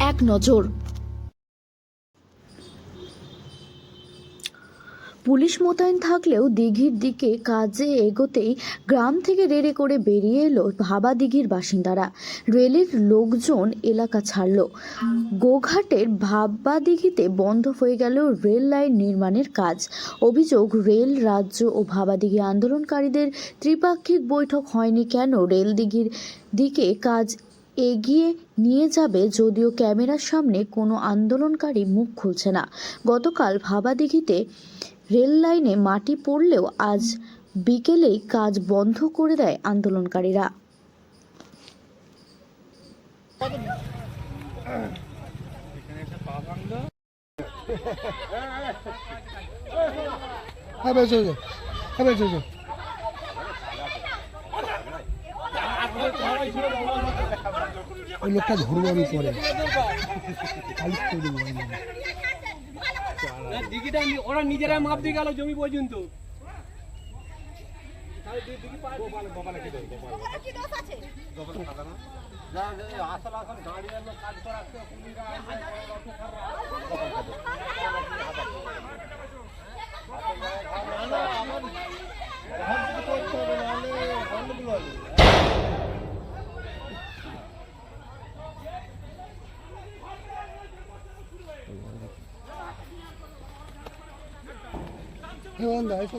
এক নজর। পুলিশ মোতায়েন থাকলেও দিঘির দিকে কাজে এগোতেই গ্রাম থেকে রেড়ে করে বেরিয়ে এলো ভাবা দিঘির বাসিন্দারা। রেলের লোকজন এলাকা ছাড়ল। গোঘাটের ভাবা দিঘিতে বন্ধ হয়ে গেল রেল লাইন নির্মাণের কাজ। অভিযোগ, রেল রাজ্য ও ভাবাদিঘি আন্দোলনকারীদের ত্রিপাক্ষিক বৈঠক হয়নি কেন? রেল দিঘির দিকে কাজ এগিয়ে নিয়ে যাবে যদিও ক্যামেরার সামনে কোনো আন্দোলনকারী মুখ খুলছে না। গতকাল ভাবাদিঘিতে রেল লাইনে মাটি পড়লেও আজ বিকেলেই কাজ বন্ধ করে দেয় আন্দোলনকারীরা। হ্যাঁ বেশ, হয়ে বেশ হয়ে যাও ওই লোকটা ধরবো আমি পরে। নিজেরা মাপ দিয়ে গেল জমি পর্যন্ত ওরা নিজেরাই মাপ দিয়ে গেল জমি পর্যন্ত হ্যাঁ দা এসো